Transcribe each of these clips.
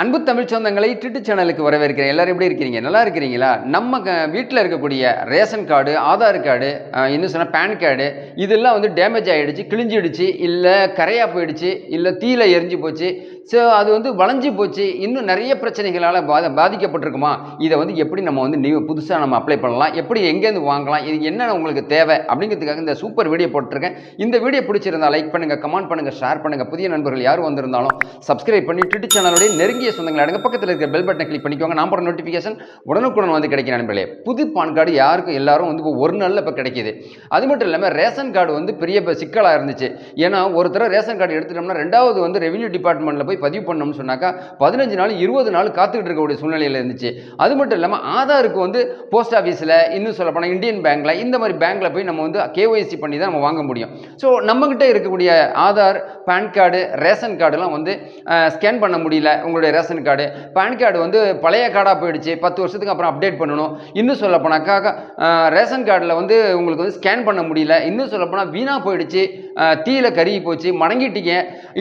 அன்பு தமிழ் சொந்தங்களை டிட்டு சேனலுக்கு வரவேற்கிறேன். எல்லாரும் எப்படி இருக்கிறீங்க நல்லா இருக்கிறீங்களா? நம்ம வீட்டில் இருக்கக்கூடிய ரேஷன் கார்டு ஆதார் கார்டு இன்னும் சொன்னால் பேன் கார்டு இதெல்லாம் வந்து டேமேஜ் ஆகிடுச்சு கிழிஞ்சிடுச்சு இல்லை கரையாக போயிடுச்சு இல்லை தீயில எரிஞ்சு போச்சு. ஸோ அது வந்து வளைஞ்சு போச்சு. இன்னும் நிறைய பிரச்சனைகளால் பாத பாதிக்கப்பட்டிருக்குமா? இதை வந்து எப்படி நம்ம வந்து நியூ புதுசாக நம்ம அப்ளை பண்ணலாம்? எப்படி எங்கேருந்து வாங்கலாம்? இது என்னென்ன உங்களுக்கு தேவை? அப்படிங்கிறதுக்காக இந்த சூப்பர் வீடியோ போட்டிருக்கேன். இந்த வீடியோ பிடிச்சிருந்தா லைக் பண்ணுங்கள் கமெண்ட் பண்ணுங்கள் ஷேர் பண்ணுங்கள் புதிய நண்பர்கள் யார் வந்திருந்தாலும் சப்ஸ்கிரைப் பண்ணி ட்விட்டர் சேனலுடைய நெருங்கிய சொந்தங்களை அடங்க பக்கத்தில் இருக்கிற பெல் பட்டனை கிளிக் பண்ணிக்கோங்க. நான் போகிற நோட்டிஃபிகேஷன் உடனுக்குடன் வந்து கிடைக்கிற நண்பர்களே. புது பான் கார்டு யாருக்கும் எல்லாரும் வந்து இப்போ ஒரு நாளில் இப்போ கிடைக்கிது. அது மட்டும் இல்லாமல் ரேஷன் கார்டு வந்து பெரிய இப்போ சிக்கலாக இருந்துச்சு. ஏன்னா ஒருத்தர ரேஷன் கார்டு எடுத்துட்டோம்னா ரெண்டாவது வந்து ரெவென்யூ டிபார்ட்மெண்ட்டில் போய் பதிவு பண்ணோம்னு சொன்னாக்கா பதினஞ்சு நாள் இருபது நாள் காத்துக்கிட்டு இருக்கக்கூடிய சூழ்நிலையில் இருந்துச்சு. அது மட்டும் இல்லாமல் ஆதாருக்கு வந்து போஸ்ட் ஆஃபீஸில் இன்னும் சொல்ல போனால் இந்தியன் பேங்க்கில் இந்த மாதிரி பேங்க்கில் போய் நம்ம வந்து கேஒய்சி பண்ணி தான் நம்ம வாங்க முடியும். ஸோ நம்மக்கிட்ட இருக்கக்கூடிய ஆதார் பேன் கார்டு ரேஷன் கார்டுலாம் வந்து ஸ்கேன் பண்ண முடியல உங்களுடைய ரேஷன் கார்டு. பேன் கார்டு வந்து பழைய கார்டாக போயிடுச்சு பத்து வருஷத்துக்கு அப்புறம் அப்டேட் பண்ணணும். இன்னும் சொல்ல போனாக்கா ரேஷன் கார்டில் வந்து உங்களுக்கு வந்து ஸ்கேன் பண்ண முடியல. இன்னும் சொல்ல போனால் வீணாக போயிடுச்சு தீயில கருகி போச்சு மடங்கிட்டீங்க.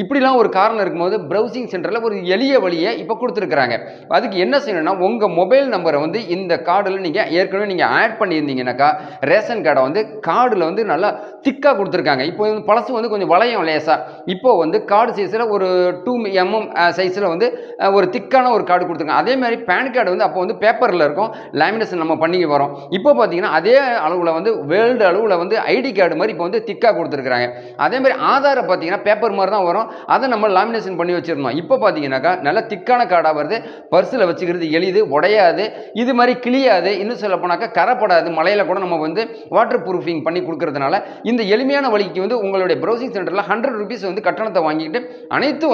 இப்படிலாம் ஒரு காரணம் இருக்கும்போது ப்ரௌசிங் சென்டரில் ஒரு எளிய வழியை இப்போ கொடுத்துருக்குறாங்க. அதுக்கு என்ன செய்யணும்னா உங்கள் மொபைல் நம்பரை வந்து இந்த கார்டில் நீங்கள் ஏற்கனவே நீங்கள் ஆட் பண்ணியிருந்தீங்கன்னாக்கா ரேஷன் கார்டை வந்து கார்டில் வந்து நல்லா திக்காக கொடுத்துருக்காங்க. இப்போ வந்து பழசு வந்து கொஞ்சம் வளையம் லேசாக இப்போ வந்து கார்டு சைஸில் ஒரு டூ எம்எம் சைஸில் வந்து ஒரு திக்கான ஒரு கார்டு கொடுத்துருக்காங்க. அதே மாதிரி பேன் கார்டு வந்து அப்போ வந்து பேப்பரில் இருக்கும். லேமினேஷன் நம்ம பண்ணி வரோம். இப்போ பார்த்தீங்கன்னா அதே அளவில் வந்து வேர்ல்டு அளவில் வந்து ஐடி கார்டு மாதிரி இப்போ வந்து திக்காக கொடுத்துருக்குறாங்க. அதே மாதிரி ஆதாரை பார்த்தீங்கன்னா பேப்பர் மாதிரி தான் வரும். அதை நம்ம லேமினேஷன் பண்ணி வச்சு வச்சிருந்தோம் இப்போ பார்த்தீங்கன்னாக்கா நல்ல திக்கான காடாக வருது பர்சில் வச்சுக்கிறது எளிது உடையாது இது மாதிரி கிளியாது இன்னும் சொல்ல போனாக்கா கரப்படாது மலையில் கூட நம்ம வந்து வாட்டர் ப்ரூஃபிங் பண்ணி கொடுக்கறதுனால இந்த எளிமையான வழிக்கு வந்து உங்களுடைய ப்ரௌசிங் சென்டரில் ஹண்ட்ரட் ருபீஸ் வந்து கட்டணத்தை வாங்கிட்டு அனைத்து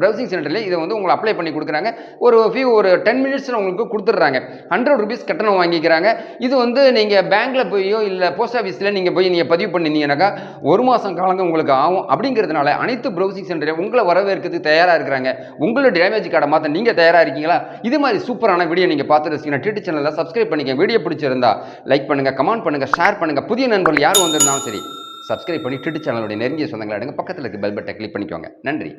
ப்ரௌசிங் சென்டர்லேயும் இதை வந்து உங்களை அப்ளை பண்ணி கொடுக்குறாங்க. ஒரு ஃபியூ ஒரு டென் மினிட்ஸில் உங்களுக்கு கொடுத்துட்றாங்க. ஹண்ட்ரட் ருபீஸ் கட்டணம் வாங்கிக்கிறாங்க. இது வந்து நீங்கள் பேங்க்கில் போயோ இல்லை போஸ்ட் ஆஃபீஸில் நீங்கள் போய் நீங்கள் பதிவு பண்ணினீங்கன்னாக்கா ஒரு மாதம் காலங்க உங்களுக்கு ஆகும். அப்படிங்கிறதுனால அனைத்து ப்ரௌசிங் சென்டரையும் உங்களை வரவேற்கிறதுக்கு தயாராக இருக்கிறாங்க. உங்களோட டேமேஜ் கார்டை மாற்ற நீங்கள் தயாராக இருக்கீங்களா? இது மாதிரி சூப்பரான வீடியோ நீங்கள் பார்த்துட்டு இருக்கீங்கன்னா டிடி சேனலில் சப்ஸ்கிரைப் பண்ணிக்க வீடியோ பிடிச்சிருந்தா லைக் பண்ணுங்கள் கமெண்ட் பண்ணுங்கள் ஷேர் பண்ணுங்கள் புதிய நண்பர்கள் யார் வந்திருந்தாலும் சரி சப்ஸ்கிரைப் பண்ணி டிடி சேனலுடைய நெருங்கிய சொந்தங்களை அடுங்க பக்கத்தில் இருக்க பெல் பட்டை கிளிக் பண்ணிக்கோங்க. நன்றி.